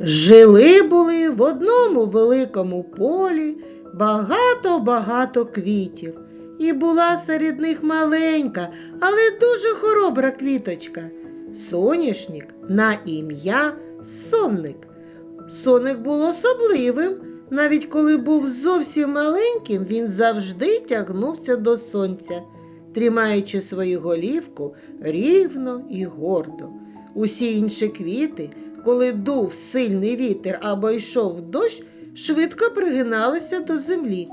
Жили були в одному великому полі багато-багато квітів. І була серед них маленька, але дуже хоробра квіточка. Соняшник на ім'я Сонник. Соник був особливим. Навіть коли був зовсім маленьким, він завжди тягнувся до сонця, тримаючи свою голівку рівно і гордо. Усі інші квіти, коли дув сильний вітер або йшов дощ, швидко пригиналися до землі.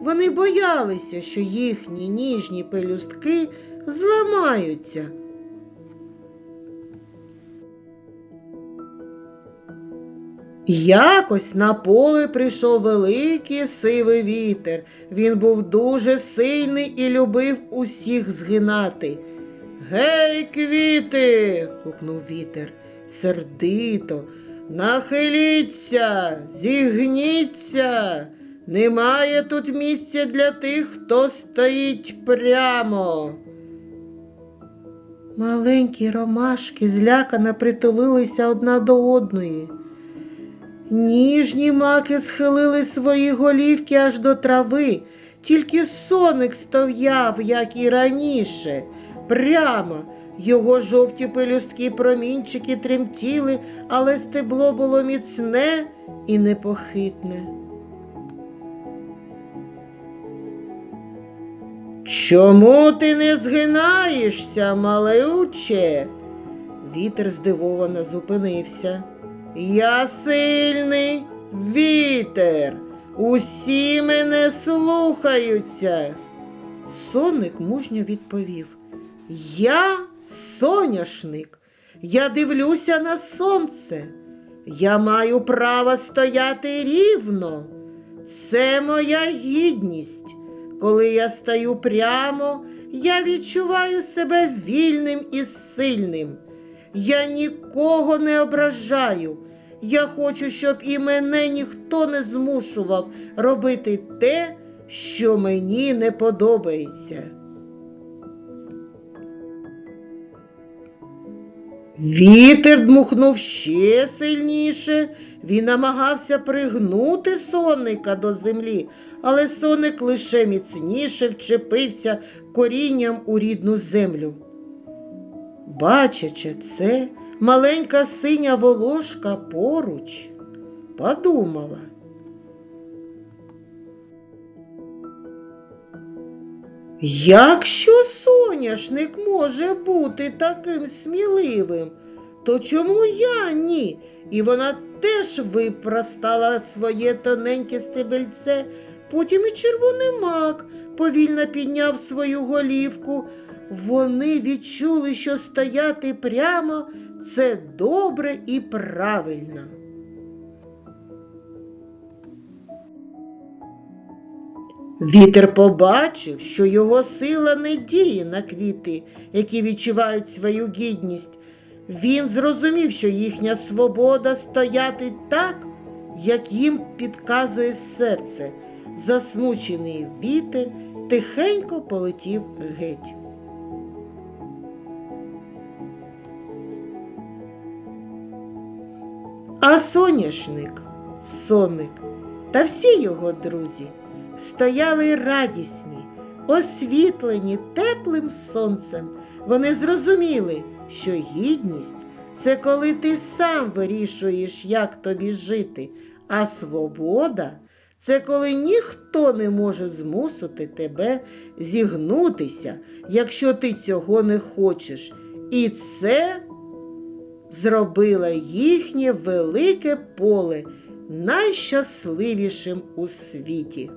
Вони боялися, що їхні ніжні пелюстки зламаються. Якось на поле прийшов великий сивий вітер. Він був дуже сильний і любив усіх згинати. Гей, квіти. гукнув вітер. Сердито. Нахиліться, зігніться. Немає тут місця для тих, хто стоїть прямо. Маленькі ромашки злякано притулилися одна до одної. Ніжні маки схилили свої голівки аж до трави, тільки соник стояв, як і раніше, прямо. Його жовті пелюстки промінчики тремтіли, але стебло було міцне і непохитне. Чому ти не згинаєшся, малюче? Вітер здивовано зупинився. Я сильний вітер. Усі мене слухаються. Сонник мужньо відповів. Я соняшник. Я дивлюся на сонце. Я маю право стояти рівно. Це моя гідність. Коли я стою прямо, я відчуваю себе вільним і сильним. Я нікого не ображаю. Я хочу, щоб і мене ніхто не змушував робити те, що мені не подобається. Вітер дмухнув ще сильніше. Він намагався пригнути сонника до землі, але соник лише міцніше вчепився корінням у рідну землю. Бачачи це, маленька синя волошка поруч подумала. Якщо соняшник може бути таким сміливим, то чому я ні? І вона теж випростала своє тоненьке стебельце, потім і червоний мак повільно підняв свою голівку. Вони відчули, що стояти прямо це добре і правильно. Вітер побачив, що його сила не діє на квіти, які відчувають свою гідність. Він зрозумів, що їхня свобода стояти так, як їм підказує серце. Засмучений вітер тихенько полетів геть. А соняшник, соник та всі його друзі стояли радісні, освітлені теплим сонцем. Вони зрозуміли, що гідність це коли ти сам вирішуєш, як тобі жити, а свобода це коли ніхто не може змусити тебе зігнутися, якщо ти цього не хочеш. І це зробило їхнє велике поле найщасливішим у світі.